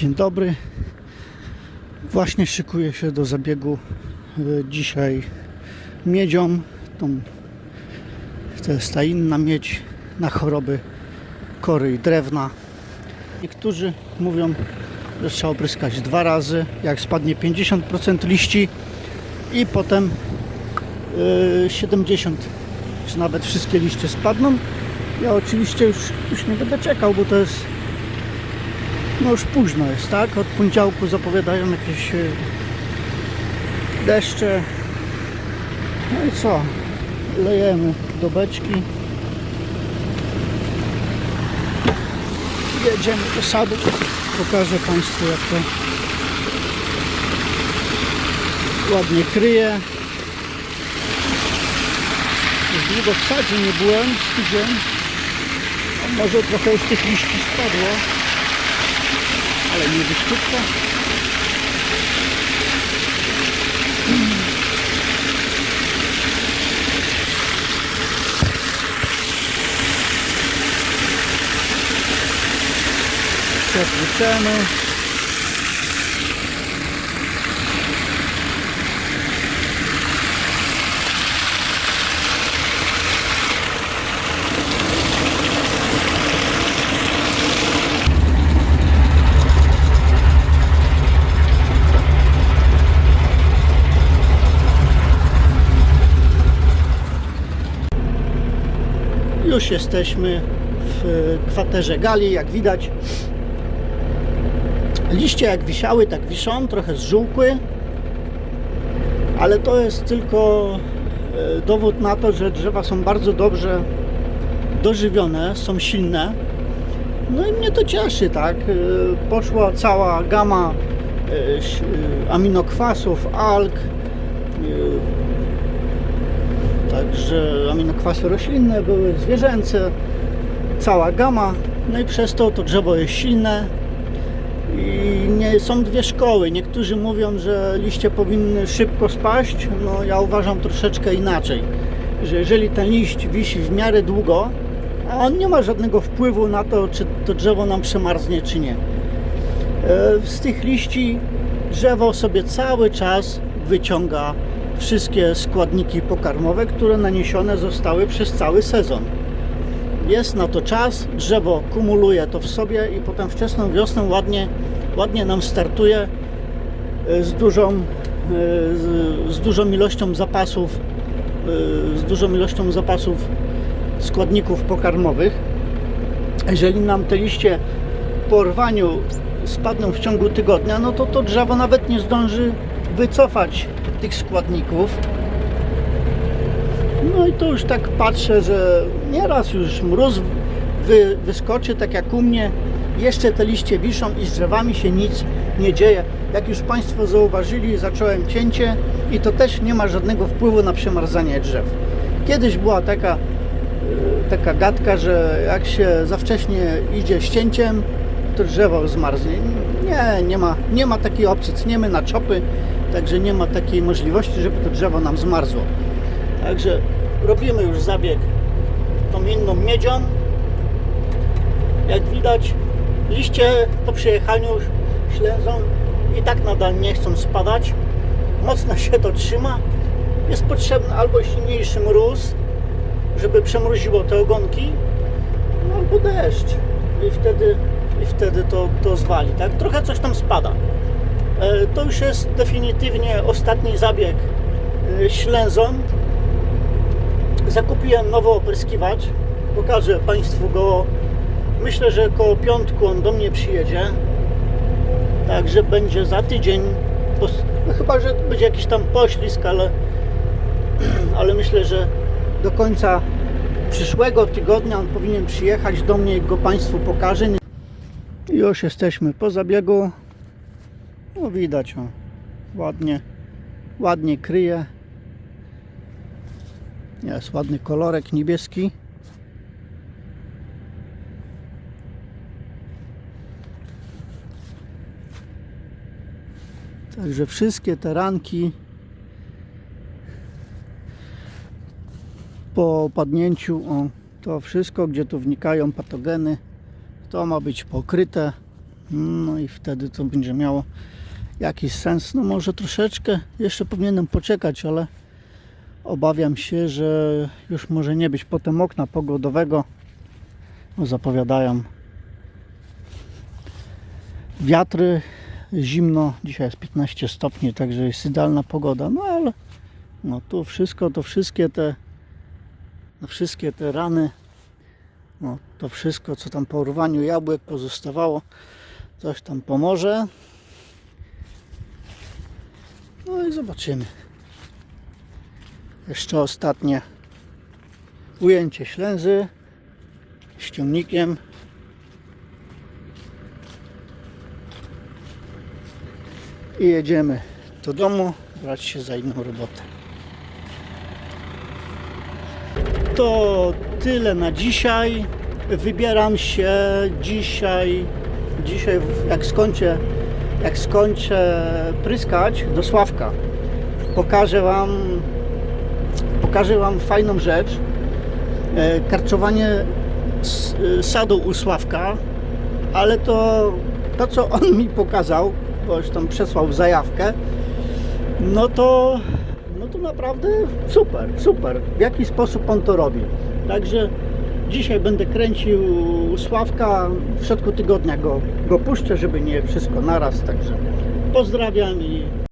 Dzień dobry. Właśnie szykuję się do zabiegu e, dzisiaj miedzią. Tą, to jest ta inna miedź na choroby kory i drewna. Niektórzy mówią, że trzeba opryskać dwa razy, jak spadnie 50% liści i potem e, 70 czy nawet wszystkie liście spadną. Ja oczywiście już, już nie będę czekał, bo to jest no już późno jest, tak? Od poniedziałku zapowiadają jakieś e, deszcze. No i co? Lejemy do beczki. Jedziemy do sadu. Pokażę Państwu jak to ładnie kryje. Już długo w sadzie nie byłem z tydzień. Może trochę już tych liści spadło ale nie wyszczypka. Przewrócemy. Już jesteśmy w e, kwaterze gali, jak widać. Liście jak wisiały, tak wiszą, trochę zżółkły, ale to jest tylko e, dowód na to, że drzewa są bardzo dobrze dożywione, są silne. No i mnie to cieszy, tak? E, Poszła cała gama aminokwasów, alg, Także aminokwasy roślinne były, zwierzęce, cała gama. No i przez to to drzewo jest silne. I nie, są dwie szkoły. Niektórzy mówią, że liście powinny szybko spaść. No ja uważam troszeczkę inaczej. Że jeżeli ten liść wisi w miarę długo, a on nie ma żadnego wpływu na to, czy to drzewo nam przemarznie, czy nie. E, Z tych liści drzewo sobie cały czas wyciąga wszystkie składniki pokarmowe, które naniesione zostały przez cały sezon. Jest na to czas, drzewo kumuluje to w sobie i potem wczesną wiosną ładnie, ładnie nam startuje e, z dużą, e, z, dużą ilością zapasów, e, z dużą ilością zapasów składników pokarmowych. Jeżeli nam te liście po rwaniu spadną w ciągu tygodnia, no to to drzewo nawet nie zdąży wycofać tych składników. No i to już tak patrzę, że nieraz już mróz wy, wyskoczy, tak jak u mnie. Jeszcze te liście wiszą i z drzewami się nic nie dzieje. Jak już Państwo zauważyli, zacząłem cięcie i to też nie ma żadnego wpływu na przemarzanie drzew. Kiedyś była taka, e, taka gadka, że jak się za wcześnie idzie cięciem, drzewo zmarznie. Nie, nie ma, nie ma takiej opcji. Cniemy na czopy, także nie ma takiej możliwości, żeby to drzewo nam zmarzło. Także robimy już zabieg tą inną miedzią. Jak widać, liście po przejechaniu ślędzą i tak nadal nie chcą spadać. Mocno się to trzyma. Jest potrzebny albo silniejszy mróz, żeby przemroziło te ogonki, no albo deszcz. I wtedy, i wtedy to, to zwali. Tak? Trochę coś tam spada. E, To już jest definitywnie ostatni zabieg e, ślęzą. Zakupiłem nowy opryskiwacz. Pokażę Państwu go. Myślę, że koło piątku on do mnie przyjedzie. Także będzie za tydzień. No chyba, że będzie jakiś tam poślizg, ale, ale myślę, że do końca przyszłego tygodnia on powinien przyjechać do mnie i go Państwu pokażę. Już jesteśmy po zabiegu. No widać, o, ładnie, ładnie kryje. Jest ładny kolorek niebieski. Także wszystkie te ranki po opadnięciu, o, to wszystko, gdzie tu wnikają patogeny, to ma być pokryte. No i wtedy to będzie miało jakiś sens. No może troszeczkę jeszcze powinienem poczekać, ale obawiam się, że już może nie być potem okna pogodowego. No, zapowiadają wiatry, zimno. Dzisiaj jest 15 stopni, także jest idealna pogoda. No ale no tu wszystko, to wszystkie te no, wszystkie te rany no, to wszystko, co tam po urwaniu jabłek pozostawało, coś tam pomoże. No i zobaczymy. Jeszcze ostatnie ujęcie ślęzy ściągnikiem. I jedziemy do domu brać się za inną robotę. To tyle na dzisiaj. Wybieram się dzisiaj, dzisiaj jak skończę, jak skończę pryskać do Sławka. Pokażę Wam, pokażę Wam fajną rzecz. E, Karczowanie e, sadu u Sławka, ale to, to co on mi pokazał, bo już tam przesłał zajawkę, no to, to naprawdę super, super. W jaki sposób on to robi. Także dzisiaj będę kręcił Sławka, w środku tygodnia go, go puszczę, żeby nie wszystko naraz. Także pozdrawiam i